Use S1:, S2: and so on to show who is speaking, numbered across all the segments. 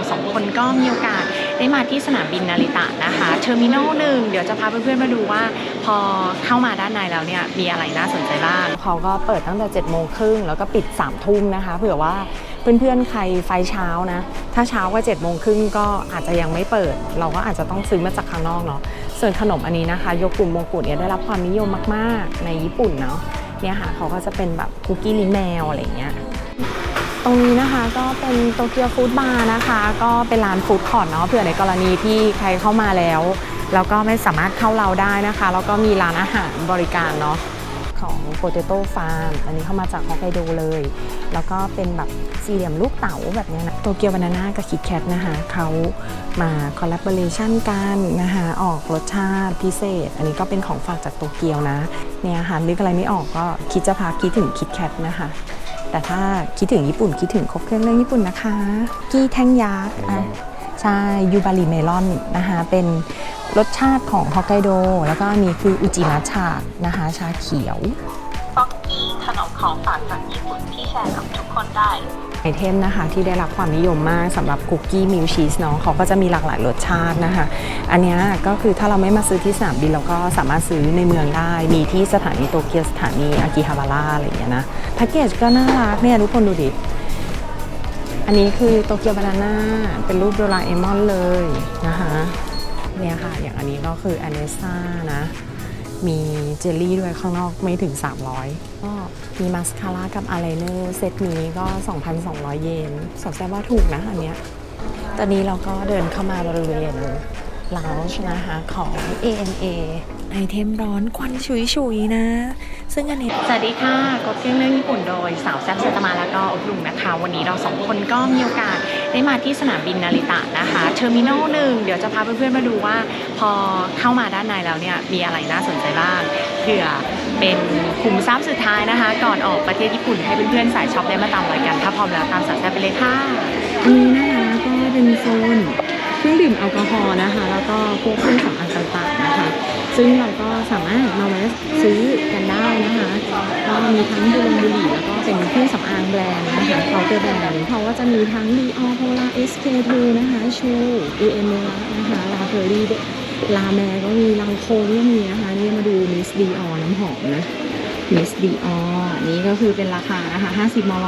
S1: เราสองคนก็มีโอกาสได้มาที่สนามบินนาริตะนะคะเทอร์มินอลหนึ่งเดี๋ยวจะพาเพื่อนๆมาดูว่า พอเข้ามาด้านในแล้วเนี่ยมีอะไรน่าสนใจบ้างเขาก็เปิดตั้งแต่7จ็ดโมงครึ่งแล้วก็ปิด3ามทุ่มนะคะ เผื่อว่าเพื่อนๆใครไฟเช้านะ ถ้าเช้าก็7จ็ดโมงครึ่งก็อาจจะยังไม่เปิด เราก็อาจจะต้องซื้อมาจากข้างนอกเนาะส่วนขนมอันนี้นะคะโยกุมโมกุเนี่ยได้รับความนิยมมาก ๆ ในญี่ปุ่นเนาะเนี่ยค่ะเขาก็จะเป็นแบบคุกกี้ลิ้นแมวอะไรอย่างเงี้ย ตรงนี้นะคะก็เป็นโตเกียวฟู้ดบาร์นะคะ ก็เป็นร้านฟู้ดคอร์ทเนาะเผื่อในกรณีที่ใครเข้ามาแล้ว แล้วก็ไม่สามารถเข้าเราได้นะคะ แล้วก็มีร้านอาหารบริการเนาะของ Potato Farm อันนี้เข้ามาจากฮอกไกโดเลย แล้วก็เป็นแบบสี่เหลี่ยมลูกเต๋าแบบนี้นะโตเกียวบานาน่ากับคิดแคทนะคะเขามาคอลลาบอร์เรชันกันนะคะออกรสชาติพิเศษ อันนี้ก็เป็นของฝากจากโตเกียวนะเนี่ยค่ะนึกอะไรไม่ออกก็คิดจะพาคิดถึงคิดแคทนะคะ แต่ถ้าคิดถึงญี่ปุ่นคิดถึงครบเครื่องเรื่องญี่ปุ่นนะคะกี้แท่งยักษ์อะใช่ยูบาริเมลอนนะคะเป็นรสชาติของฮอกไกโด แล้วก็อันนี้คืออุจิมัชชานะคะชาเขียว
S2: ป๊อกกี้ขนมของฝากจากญี่ปุ่นที่แชร์กับทุกคนได้
S1: ไอเทมนะคะที่ได้รับความนิยมมากสำหรับคุกกี้มิลชีสเนาะเขาก็จะมีหลากหลายรสชาตินะคะ อันนี้ก็คือถ้าเราไม่มาซื้อที่สนามบินเราก็สามารถซื้อในเมืองได้ มีที่สถานีโตเกียวสถานีอากิฮาบาระอะไรอย่างเงี้ยนะแพ็กเกจก็น่ารักเนี่ยทุกคนดูดิ อันนี้คือโตเกียวบานาน่าเป็นรูปโดราเอมอนเลยนะคะเนี่ยค่ะ อย่างอันนี้ก็คืออเนซ่านะ มีเจลลี่ด้วยข้างนอกไม่ถึง 300 ก็มีมาสคาร่ากับอายไลเนอร์เซตนี้ก็ 2,200 เยนสอบแซว่าถูกนะอันเนี้ย ตอนนี้เราก็เดินเข้ามาบริเวณลาวชนะคะของ ANA ไอเทมร้อนควันฉุยๆนะ ซึ่งอันนี้สวัสดีค่ะกดเครื่งเรื่องญี่ปุ่นโดยสาวแซ่บเซตมาแล้วก็อบลุงนะคะ วันนี้เราสองคนก็มีโอกาส ได้มาที่สนามบินนาริตะนะคะเทอร์มินอลหนึ่งเดี๋ยวจะพาเพื่อนๆมาดูว่า พอเข้ามาด้านในแล้วเนี่ยมีอะไรน่าสนใจบ้างเผื่อเป็นคุมทรัพย์สุดท้ายนะคะ ก่อนออกประเทศญี่ปุ่นให้เพื่อนๆสายช็อปได้มาตามรอยกัน ถ้าพร้อมแล้วตามสาวแซ่ไปเลยค่ะอันนี้นะคะก็เป็นโซนเครื่องดื่มแอลกอฮอล์นะคะ แล้วก็พวกเครื่องสำอางต่างๆนะคะ ซึ่งเราก็ สามารถมาแวะซื้อกันได้นะคะ ก็มีทั้งบุหรี่บุรีแล้วก็เป็นเครื่องสำอางแบรนด์นะคะเคาน์เตอร์แบรนด์เขาก็จะมีทั้ง Dior Pola SK2 นะคะชูอูเอเมนะคะลาเฟอรี่ลาแมก็มีลังโคก็มีนะคะ นี่มาดูมิสดีออน้ำหอมนะมิสดีออนี่ก็คือเป็นราคานะคะ 50 มล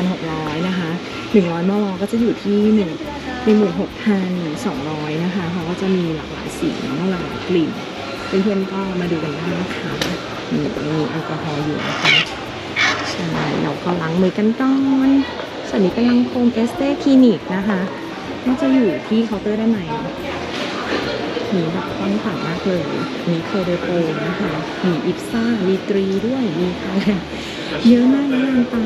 S1: 11,600 นะคะ 100 มล ก็จะอยู่ที่1 16,200 นะคะ เขาก็จะมีหลากหลายสีเนาะหลากหลายกลิ่น เพื่อนๆก็มาดูกันได้นะคะนี่มีแอลกอฮอล์อยู่นะคะใช่เราก็ล้างมือกันก่อนส่วนนี้เป็นลังโคมเอสเตคลินิกนะคะก็จะอยู่ที่เคาน์เตอร์ด้านในมีแบบกว้างขวางมากเลย มีโคเดโปนะคะ มีอิปซ่าวีตรีด้วย มีใครเยอะมากนะงานตา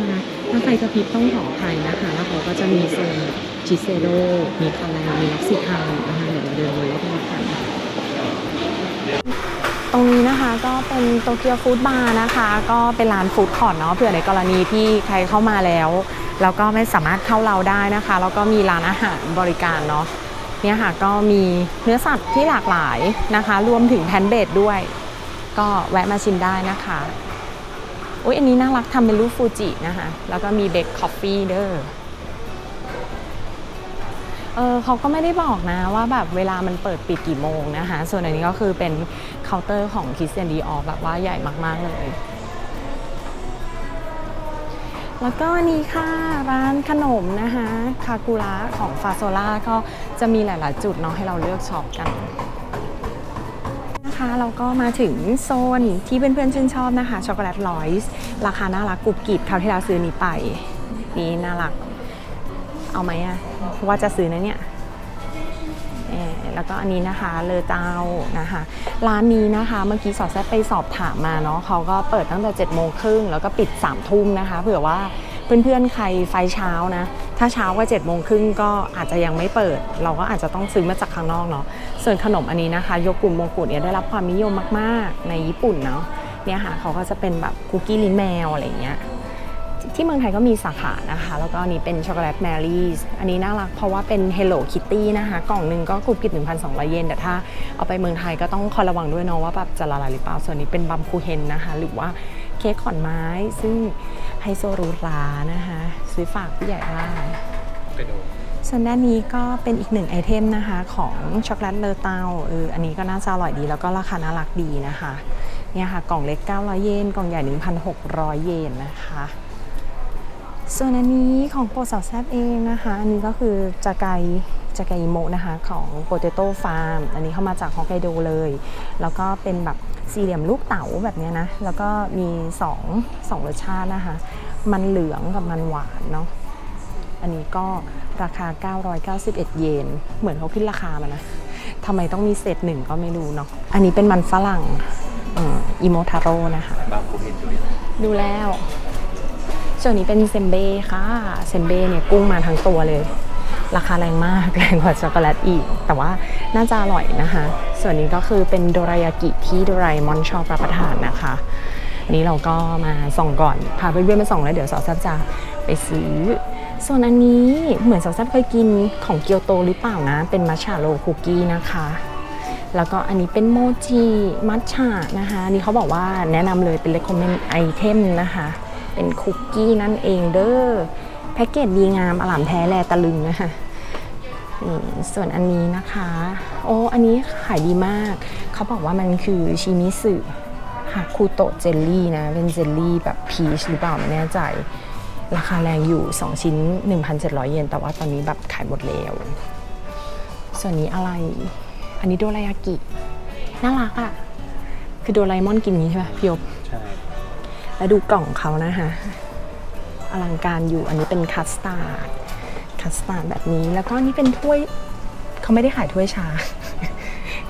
S1: ถ้าใครจะพิบต้องขออภัยนะคะ แล้วเขาก็จะมีโซนชิเซโดมีคาแลมีล็อกซิทานนะคะเดี๋ยวเราเดินดูรอบๆกัน ตรงนี้นะคะก็เป็นโตเกียวฟู้ดบาร์นะคะ ก็เป็นร้านฟู้ดคอร์ทเนาะเผื่อในกรณีที่ใครเข้ามาแล้ว แล้วก็ไม่สามารถเข้าเราได้นะคะ แล้วก็มีร้านอาหารบริการเนาะเนี่ยค่ะก็มีเนื้อสัตว์ที่หลากหลายนะคะ รวมถึงแพนเบดด้วย ก็แวะมาชิมได้นะคะอุ้ยอันนี้น่ารักทำเป็นรูปฟูจินะคะ แล้วก็มีเบคคอฟฟี่เด้อเออเขาก็ไม่ได้บอกนะว่าแบบเวลามันเปิดปิดกี่โมงนะคะ ส่วนอันนี้ก็คือเป็น เคาน์เตอร์ของคิสเซนดีออแบบว่าใหญ่มาก ๆ เลย แล้วก็นนี้ค่ะ ร้านขนมนะคะคากุระของฟาโซล่าก็จะมีหลาย ๆ จุดเนาะให้เราเลือกช็อปกันนะคะเราก็มาถึงโซนที่เพื่อนๆชื่นชอบนะคะช็อกโกแลตลอยส์ราคาน่ารักกรุบกริบคราวที่เราซื้อนี้ไป นี่น่ารัก เอาไหมอะว่าจะซื้อนะเนี่ย แล้วก็อันนี้นะคะเลอเจ้านะคะร้านนี้นะคะเมื่อกี้สอดแซบไปสอบถามมาเนาะเขาก็เปิดตั้งแต่7จ็ดโมงครึ่งแล้วก็ปิด3ามทุ่มนะคะ เผื่อว่าเพื่อนๆใครไฟเช้านะ ถ้าเช้าก็7จ็ดโมงครึ่งก็อาจจะยังไม่เปิด เราก็อาจจะต้องซื้อมาจากข้างนอกเนาะส่วนขนมอันนี้นะคะโยกุมโมกุฎเนี่ยได้รับความนิยมมากๆ ในญี่ปุ่นเนาะเนี่ยค่ะเขาก็จะเป็นแบบคุกกี้ลิ้นแมวอะไรอย่างเงี้ย ที่เมืองไทยก็มีสาขานะคะ แล้วก็อันนี้เป็นช็อกโกแลตแมรี่อันนี้น่ารักเพราะว่าเป็น Hello Kitty นะคะ กล่องหนึ่งก็กรุบกริบ1,200 เยนแต่ถ้าเอาไปเมืองไทยก็ต้องคอยระวังด้วยเนาะว่าแบบจะละลายหรือเปล่าส่วนนี้เป็นบัมคูเฮนนะคะ หรือว่าเค้กขอนไม้ซึ่งไฮโซหรูหรานะคะซื้อฝากผู้ใหญ่ได้
S3: ไปดู
S1: ส่วนด้านนี้ก็เป็นอีกหนึ่งไอเทมนะคะ ของช็อกโกแลตเลอเตาเอออันนี้ก็น่าจะอร่อยดี แล้วก็ราคาน่ารักดีนะคะเนี่ยค่ะกล่องเล็ก 900 เยนกล่องใหญ่ 1,600 เยนนะคะ ส่วนอันนี้ของโปรสาวแซบเองนะคะ อันนี้ก็คือจากไกจากไกอิโมะนะคะของ Potato Farm อันนี้เข้ามาจากฮอกไกโดเลย แล้วก็เป็นแบบสี่เหลี่ยมลูกเต๋าแบบเนี้ยนะ แล้วก็มี2 2รสชาตินะคะ มันเหลืองกับมันหวานเนาะอันนี้ก็ราคา 991 เยน เหมือนเขาขึ้นราคามานะทำไมต้องมีเศษหนึ่งก็ไม่รู้เนาะอันนี้เป็นมันฝรั่งอิโมทาโร่นะคะ
S3: บางกูเห็นอยู่
S1: ดูแล้ว ส่วนนี้เป็นเซมเบ้ค่ะ เซมเบ้เนี่ยกุ้งมาทั้งตัวเลย ราคาแรงมากแรงกว่าช็อกโกแลตอีก แต่ว่าน่าจะอร่อยนะคะ ส่วนนี้ก็คือเป็นโดรายากิที่โดรายมอนชอบรับประทานนะคะ นี้เราก็มาส่องก่อน พาเพื่อนๆมาส่องแล้วเดี๋ยวสาวแซับจะไปซื้อ ส่วนอันนี้เหมือนสาวแซับเคยกินของเกียวโตหรือเปล่านะ เป็นมัชชาโรคุกกี้นะคะแล้วก็อันนี้เป็นโมจิมัทฉะนะคะนนี่เขาบอกว่าแนะนำเลยเป็น recommend item นะคะ เป็นคุกกี้นั่นเองเด้อแพ็กเกจดีงามอลามแท้แลตะลึงนะคะส่วนอันนี้นะคะ โอ้อันนี้ขายดีมาก เขาบอกว่ามันคือชิมิสึฮาคุโตะเจลลี่นะ เป็นเจลลี่แบบพีชหรือเปล่าไม่แน่ใจ ราคาแรงอยู่ 2 ชิ้น 1,700 เยนแต่ว่าตอนนี้แบบขายหมดแล้ว ส่วนนี้อะไร อันนี้โดรายากิ น่ารักอะ่ะ คือโดราเอมอนกินงนี้ใช่ไหมพี่ยบ แล้วดูกล่องเขานะคะอลังการอยู่อันนี้เป็นคัสตาร์ดคัสตาร์ดแบบนี้ แล้วก็นนี่เป็นถ้วยเขาไม่ได้ขายถ้วยชา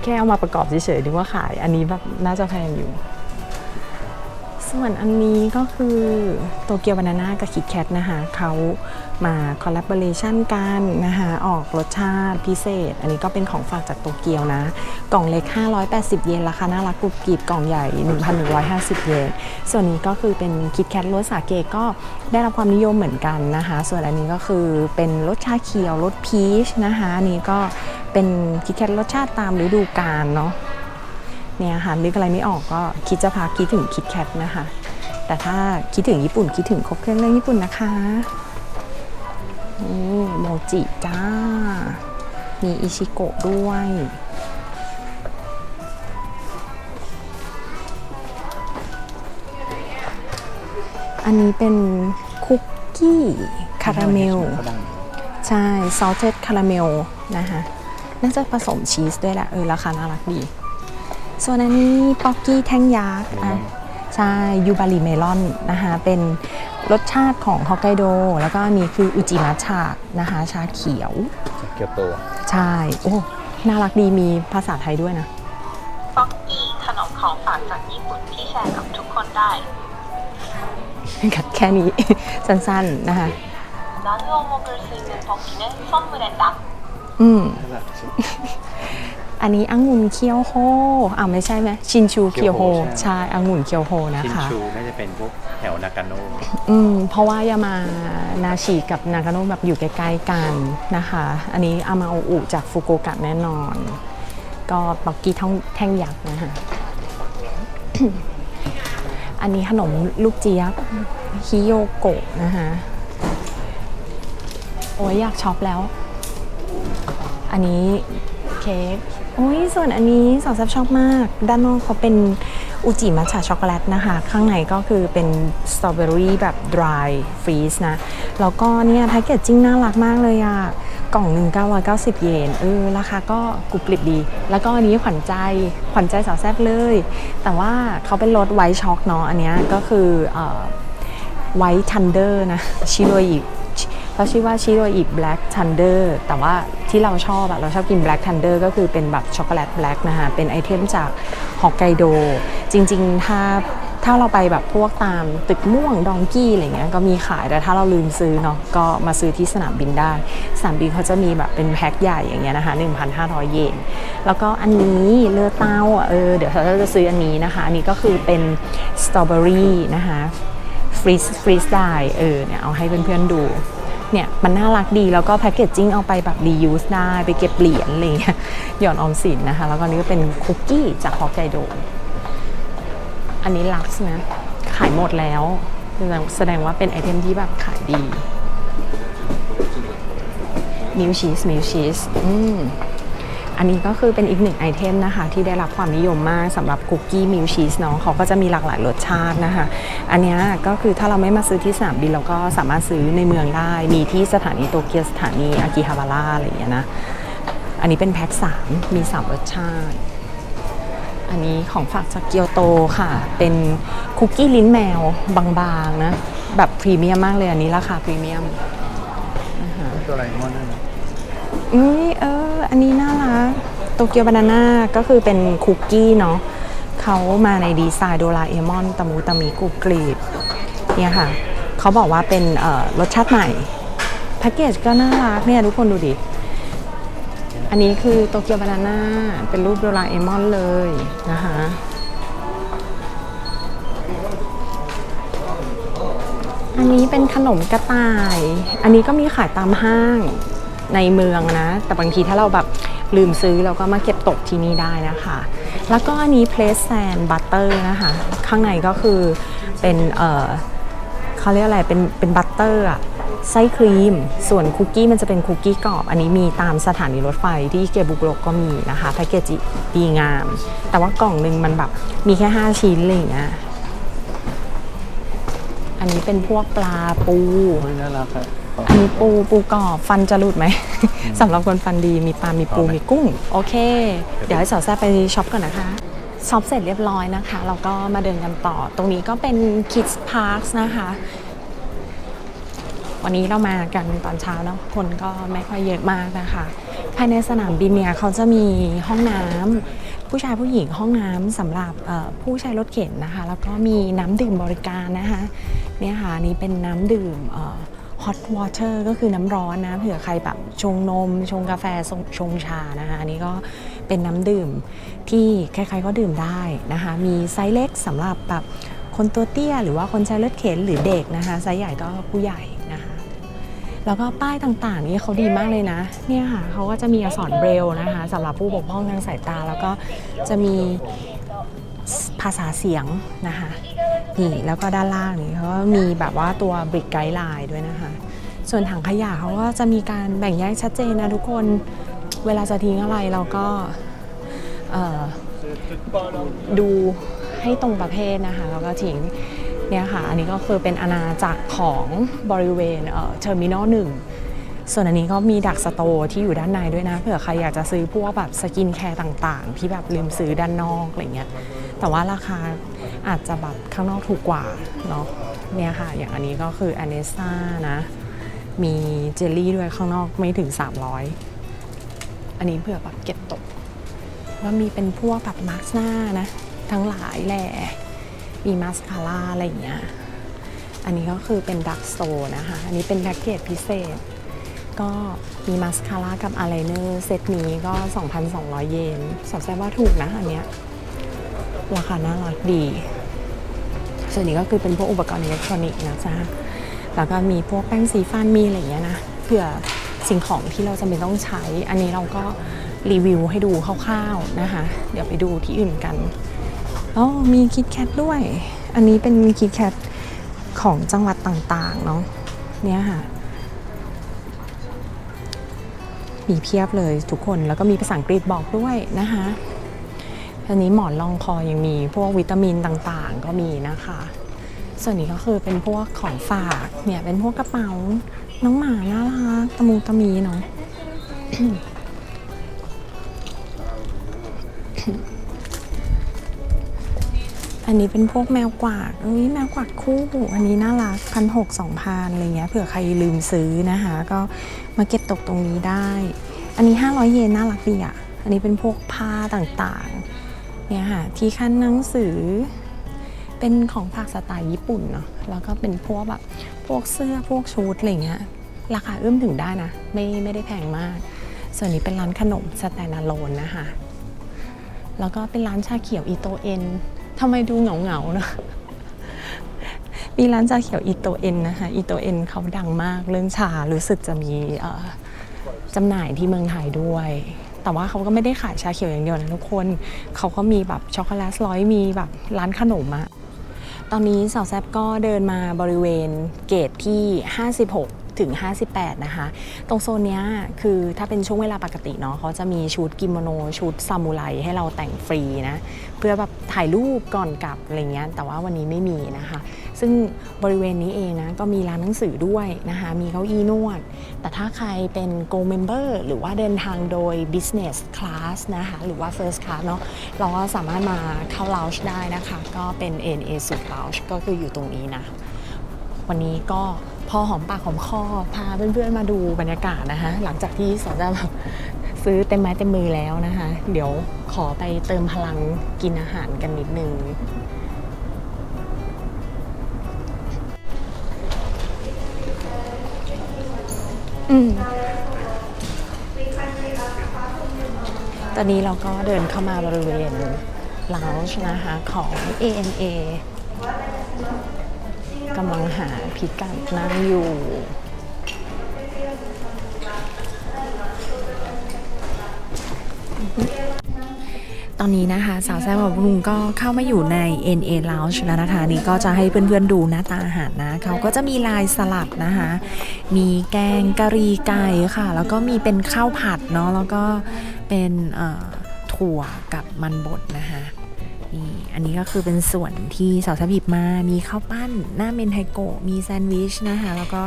S1: แค่เอามาประกอบเฉยๆนึกว่าขาย อันนี้แบบน่าจะแพงอยู่ ส่วนอันนี้ก็คือโตเกียวบานาน่ากับคิดแคทนะคะเขา มาคอลลาบอร์เรชันกันนะคะออกรสชาติพิเศษ อันนี้ก็เป็นของฝากจากโตเกียวนะ กล่องเล็ก 580 เยนราคาน่ารักกรุบกริบกล่องใหญ่ 1,150 เยนส่วนนี้ก็คือเป็นคิดแคทรสสาเกก็ได้รับความนิยมเหมือนกันนะคะ ส่วนอันนี้ก็คือเป็นรสชาเขียวรสพีชนะคะอันนี้ก็เป็นคิดแคทรสชาติตามฤดูกาลเนาะเนี่ยค่ะนึกอะไรไม่ออกก็คิดจะพาคิดถึงคิดแคทนะคะแต่ถ้าคิดถึงญี่ปุ่นคิดถึงครบเครื่องเรื่องญี่ปุ่นนะคะ นี่โมจิจ้า มีอิชิโกะด้วย อันนี้เป็นคุกกี้คาราเมล ใช่ salted caramel นะคะน่าจะผสมชีสด้วยแหละ เออ ราคาน่ารักดี ส่วนอันนี้ป๊อกกี้แท่งยักษ์อะใช่ยูบาริเมลอนนะคะเป็น รสชาติของฮอกไกโด แล้วก็นี่คืออุจิมัชานะคะชาเขียว
S3: เกียวโต
S1: ใช่ โอ้ น่ารักดีมีภาษาไทยด้วยนะ
S2: ฟอกกี้ขนมของฝากจากญี่ปุ่นที่แชร์กับทุกคนได้ กัด
S1: แค่นี้ สั้นๆนะคะ
S2: 나누어먹을수있는버기는선물했다
S1: อืม
S3: น่ารักจริง
S1: อันนี้องุ่นเคียวโฮอ่าไม่ใช่ไหมชินชูเคียวโฮ
S3: เคียวโฮใช่
S1: ใช่องุ่นเคียวโฮนะ
S3: ชิน
S1: คะ
S3: ชูน่าจะเป็นพวกแถวนากาโน
S1: อืมเพราะว่ายามานาชิกับนากาโนะแบบอยู่ใกล้ๆกันนะคะ อันนี้อามาโออุจากฟุกุโอกะแน่นอน ก็ปักกี้ท่องแท่งยักษ์นะคะอันนี้ขนมลูกเจี๊ยบฮิโยโกะนะคะโอ้ยอยากช็อปแล้ว อันนี้เค้ก โอ้ยส่วนอันนี้สาวแซบชอบมาก ด้านนอกเขาเป็นอุจิมัทฉะช็อกโกแลตนะคะ ข้างในก็คือเป็นสตรอเบอรี่แบบ dry freeze นะ แล้วก็เนี่ยแพคเกจจิ้งน่ารักมากเลยอะกล่องหนึ่ง990 เยนเออราคาก็กรุบกริบดี แล้วก็อันนี้ขวัญใจขวัญใจสาวแซบเลย แต่ว่าเขาเป็นรสไวท์ช็อกเนาะอันนี้ก็คือไวท์ทันเดอร์นะชิโรอิ เขาชื่อว่าชิโรอิแบล็กทันเดอร์แต่ว่าที่เราชอบอะเราชอบกินแบล็กทันเดอร์ก็คือเป็นแบบช็อกโกแลตแบล็กนะคะเป็นไอเทมจากฮอกไกโด จริงๆ ถ้าถ้าเราไปแบบพวกตามตึกม่วงดองกี้อะไรเงี้ยก็มีขายแต่ถ้าเราลืมซื้อเนาะก็มาซื้อที่สนามบินได้ สนามบินเขาจะมีแบบเป็นแพ็คใหญ่อย่างเงี้ยนะคะ1,500 เยน แล้วก็อันนี้เลือเต้าเออเดี๋ยวเราจะซื้ออันนี้นะคะ อันนี้ก็คือเป็นสตรอเบอรี่นะคะฟรีสฟรีสได้เออเนี่ยเอาให้เพื่อนๆดู เนี่ยมันน่ารักดีแล้วก็แพคเกจจิ้งเอาไปแบบรียูสได้ไปเก็บเหรียญอะไรเงี้ยหย่อนออมสินนะคะ แล้วก็นี้ก็เป็นคุกกี้จากฮอกไกโด อันนี้ลักซ์นะ ขายหมดแล้ว แสดงแสดงว่าเป็นไอเทมที่แบบขายดีมิลชีสมิลชีสอืม อันนี้ก็คือเป็นอีกหนึ่งไอเทมนะคะ ที่ได้รับความนิยมมากสำหรับคุกกี้มิลชีสเนาะเขาก็จะมีหลากหลายรสชาตินะคะ อันเนี้ยก็คือถ้าเราไม่มาซื้อที่สนามบินเราก็สามารถซื้อในเมืองได้ มีที่สถานีโตเกียวสถานีอากิฮาบาระอะไรอย่างเงี้ยนะ อันนี้เป็นแพ็ค3มี 3 รสชาติ อันนี้ของฝากจากเกียวโตค่ะ เป็นคุกกี้ลิ้นแมวบางๆนะแบบพรีเมียมมากเลยอันนี้ราคาพรีเมียม
S3: ตัวไรมอนนั่นนะ
S1: อุ้ยเออ อันนี้น่ารักโตเกียวบานาน่าก็คือเป็นคุกกี้เนาะเขามาในดีไซน์โดราเอมอนตะมูตะมีกรุบกรีบเนี่ยค่ะเขาบอกว่าเป็นรสชาติใหม่แพ็กเกจก็น่ารักเนี่ยทุกคนดูดิ อันนี้คือโตเกียวบานาน่าเป็นรูปโดราเอมอนเลยนะคะอันนี้เป็นขนมกระต่าย อันนี้ก็มีขายตามห้าง ในเมืองนะ แต่บางทีถ้าเราแบบลืมซื้อเราก็มาเก็บตกที่นี่ได้นะคะ แล้วก็อันนี้เพลสแซนบัตเตอร์นะคะ ข้างในก็คือเป็นเออเขาเรียกอะไร เป็นเป็นบัตเตอร์อะไส้ครีม ส่วนคุกกี้มันจะเป็นคุกกี้กรอบ อันนี้มีตามสถานีรถไฟที่เกบุกโลกก็มีนะคะแพ็กเกจดีงาม แต่ว่ากล่องหนึ่งมันแบบมีแค่ 5 ชิ้นอะไรอย่างเงี้ยอันนี้เป็นพวกปลาปู
S3: น่ารักครับ
S1: อันนี้ปูปูกรอบฟันจะหลุดไหม สำหรับคนฟันดีมีปลา มีปู
S3: เอาไหม
S1: มีกุ้ง โอเค เดี๋ยวให้สาวแซ่บไปช็อปก่อนนะคะช็อปเสร็จเรียบร้อยนะคะ เราก็มาเดินกันต่อ ตรงนี้ก็เป็น Kids Park นะคะ วันนี้เรามากันตอนเช้าเนาะคนก็ไม่ค่อยเยอะมากนะคะ ภายในสนามบินเนี่ยเขาจะมีห้องน้ำผู้ชายผู้หญิงห้องน้ำสำหรับเอ่อผู้ใช้รถเข็นนะคะ แล้วก็มีน้ำดื่มบริการนะคะ เนี่ยค่ะอันนี้เป็นน้ำดื่มเอ่อ hot water ก็คือน้ำร้อนนะเผื่อใครแบบชงนม ชงกาแฟชงชานะคะอันนี้ก็เป็นน้ำดื่มที่ใครๆก็ดื่มได้นะคะ มีไซส์เล็กสำหรับแบบคนตัวเตี้ย หรือว่าคนใช้รถเข็นหรือเด็กนะคะไซส์ใหญ่ก็ผู้ใหญ่นะคะแล้วก็ป้ายต่างๆ นี่เขาดีมากเลยนะเนี่ยค่ะเขาก็จะมีอักษรเบรลนะคะสำหรับผู้บกพร่องทางสายตา แล้วก็จะมีภาษาเสียงนะคะ นี่แล้วก็ด้านล่างนี่เขาก็มีแบบว่าตัวบริกไกด์ไลน์ด้วยนะคะ ส่วนถังขยะเขาก็จะมีการแบ่งแยกชัดเจนนะทุกคนเวลาจะทิ้งอะไรเราก็ดูให้ตรงประเภทนะคะแล้วก็ทิ้งเนี่ยค่ะ อันนี้ก็คือเป็นอาณาจักรของบริเวณเอ่อเทอร์มินอลหนึ่งส่วนอันนี้ก็มีดักสโตร์ที่อยู่ด้านในด้วยนะ เผื่อใครอยากจะซื้อพวกแบบสกินแคร์ต่างๆ ที่แบบลืมซื้อด้านนอกอะไรเงี้ย แต่ว่าราคาอาจจะแบบข้างนอกถูกกว่าเนาะเนี่ยค่ะ อย่างอันนี้ก็คืออเนซ่านะ มีเจลลี่ด้วยข้างนอกไม่ถึง 300 อันนี้เผื่อแบบเก็บตก แล้วมีเป็นพวกแบบมาร์กหน้านะ ทั้งหลายแหละ มีมาสคาร่าอะไรอย่างเงี้ยอันนี้ก็คือเป็นดักโซนะคะ อันนี้เป็นแพ็กเกจพิเศษ ก็มีมาสคาร่ากับอายไลเนอร์เซตนี้ก็ 2,200 เยนสอบแซบว่าถูกนะอันเนี้ย ราคาน่ารักดี ส่วนนี้ก็คือเป็นพวกอุปกรณ์อิเล็กทรอนิกส์นะจ๊ะแล้วก็มีพวกแป้งสีฟันมีอะไรอย่างเงี้ยนะเผื่อสิ่งของที่เราจำเป็นต้องใช้ อันนี้เราก็รีวิวให้ดูคร่าวๆนะคะ เดี๋ยวไปดูที่อื่นกันอ๋อมีคิดแคทด้วย อันนี้เป็นคิดแคทของจังหวัดต่างๆเนาะเนี่ยค่ะ มีเพียบเลยทุกคนแล้วก็มีภาษาอังกฤษบอกด้วยนะคะ อันนี้หมอนรองคอยังมีพวกวิตามินต่างๆ ก็มีนะคะ ส่วนนี้ก็คือเป็นพวกของฝากเนี่ยเป็นพวกกระเป๋าน้องหมาน่ารักตะมูตะมีเนาะอันนี้เป็นพวกแมวกวาดอุ้ยแมวกวาดคู่ อันนี้น่ารักพันหกสองพันอะไรเงี้ยเผื่อใครลืมซื้อนะคะ ก็มาเก็บตกตรงนี้ได้ อันนี้ 500 เยนน่ารักดีอะ อันนี้เป็นพวกผ้าต่างๆ เนี่ยค่ะที่ขั้นหนังสือ เป็นของฝากสไตล์ญี่ปุ่นเนาะแล้วก็เป็นพวกแบบพวกเสื้อพวกชุดอะไรเงี้ยราคาเอื้อมถึงได้นะไม่ไม่ได้แพงมาก ส่วนนี้เป็นร้านขนมสแตนด์อะโลนนะคะแล้วก็เป็นร้านชาเขียวอีโตเอ็นทำไมดูเหงาเหงาเนอะมีร้านชาเขียวอีโตเอ็นนะคะอีโตเอ็นเขาดังมากเรื่องชารู้สึกจะมีจำหน่ายที่เมืองไทยด้วย แต่ว่าเขาก็ไม่ได้ขายชาเขียวอย่างเดียวนะทุกคน เขาก็มีแบบช็อกโกแลตร้อยมีแบบร้านขนมอะตอนนี้สาวแซบก็เดินมาบริเวณเกตที่ 56
S4: ถึง 58 นะคะ ตรงโซนเนี้ยคือถ้าเป็นช่วงเวลาปกติเนาะเขาจะมีชุดกิโมโน ชุดซามูไรให้เราแต่งฟรีนะ เพื่อแบบถ่ายรูปก่อนกลับอะไรเงี้ยแต่ว่าวันนี้ไม่มีนะคะ ซึ่งบริเวณนี้เองนะก็มีร้านหนังสือด้วยนะคะมีเก้าอี้นวด แต่ถ้าใครเป็น Go Member หรือว่าเดินทางโดย Business Class นะคะหรือว่า First Class เนาะเราก็สามารถมาเข้า Lounge ได้นะคะ ก็เป็น NA Suite Lounge ก็คืออยู่ตรงนี้นะวันนี้ก็พอหอมปากหอมคอพาเพื่อนๆมาดูบรรยากาศนะคะหลังจากที่สอนจะแบบซื้อเต็มไม้เต็มมือแล้วนะคะ เดี๋ยวขอไปเติมพลังกินอาหารกันนิดนึง อืมตอนนี้เราก็เดินเข้ามาบริเวณลาวชนะคะของ ANA กำลังหาพิกัดนั่งอยู่ ตอนนี้นะคะสาวแซ่บกับลุงก็เข้ามาอยู่ใน NA Lounge แล้วนะคะนี่ก็จะให้เพื่อนๆดูหน้าตาอาหารนะเขาก็จะมีลายสลัดนะคะ มีแกงกะหรี่ไก่ค่ะ แล้วก็มีเป็นข้าวผัดเนาะแล้วก็เป็นถั่วกับมันบดนะคะนี่อันนี้ก็คือเป็นส่วนที่สาวแซบหยิบมา มีข้าวปั้นหน้าเมนไทโกะมีแซนด์วิชนะคะแล้วก็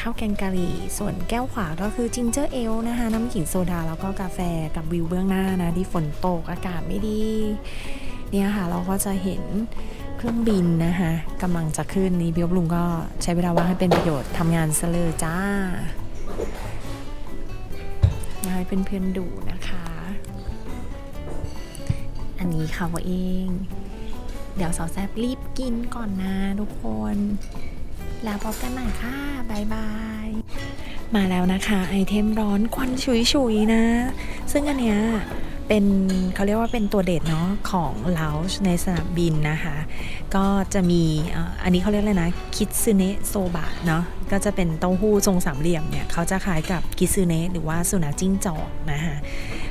S4: ข้าวแกงกะหรี่ ส่วนแก้วขวาก็คือจิงเจอร์เอลนะคะ น้ำขิงโซดาแล้วก็กาแฟกับวิวเบื้องหน้านะที่ฝนตกอากาศไม่ดี เนี่ยค่ะเราก็จะเห็นเครื่องบินนะคะกำลังจะขึ้นนี่พี่บลุงก็ใช้เวลาว่างให้เป็นประโยชน์ทำงานซะเลยจ้ามาให้เพื่อนๆดูนะคะ อันนี้เขาเอง เดี๋ยวสาวแซบรีบกินก่อนนะทุกคน แล้วพบกันใหม่ค่ะบายบาย มาแล้วนะคะไอเทมร้อนควันฉุยๆนะ ซึ่งอันเนี้ยเป็นเขาเรียกว่าเป็นตัวเด็ดเนาะของลาวช์ในสนามบินนะคะ ก็จะมีอันนี้เขาเรียกอะไรนะคิดซึเนะโซบะเนาะก็จะเป็นเต้าหู้ทรงสามเหลี่ยมเนี่ยเขาจะคล้ายกับคิซึเนะหรือว่าสุนัขจิ้งจอกนะคะ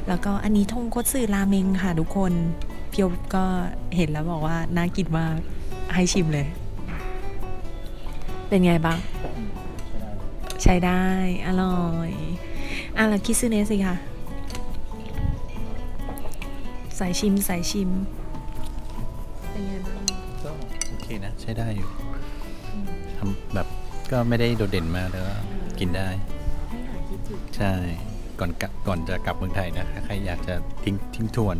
S4: แล้วก็อันนี้ทงโคตสึราเมงค่ะทุกคนเพียบก็เห็นแล้วบอกว่าน่ากินมากให้ชิมเลย เป็นไงบ้าง ใช้ได้ อร่อย อะแล้วคิดซื้อเนสสิคะใส่ชิมใส่ชิม เป็นไงบ้าง
S3: ก็โอเคนะ ใช้ได้อยู่ทำแบบก็ไม่ได้โดดเด่นมากแล้วก็กินได้
S4: ให้หายคิดถึง
S3: ใช่ ก่อนกลับก่อนจะกลับเมืองไทยนะถ้าใครอยากจะทิ้งทิ้งทวน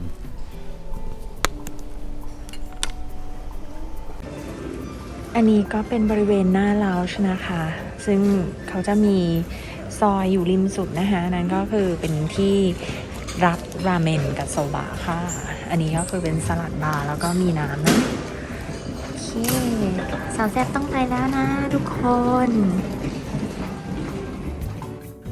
S4: อันนี้ก็เป็นบริเวณหน้าลาวชนะคะ ซึ่งเขาจะมีซอยอยู่ริมสุดนะคะนั่นก็คือเป็นที่รับราเมนกับโซบะค่ะ อันนี้ก็คือเป็นสลัดบาร์แล้วก็มีน้ำนะโอเคสาวแซ่บต้องไปแล้วนะทุกคน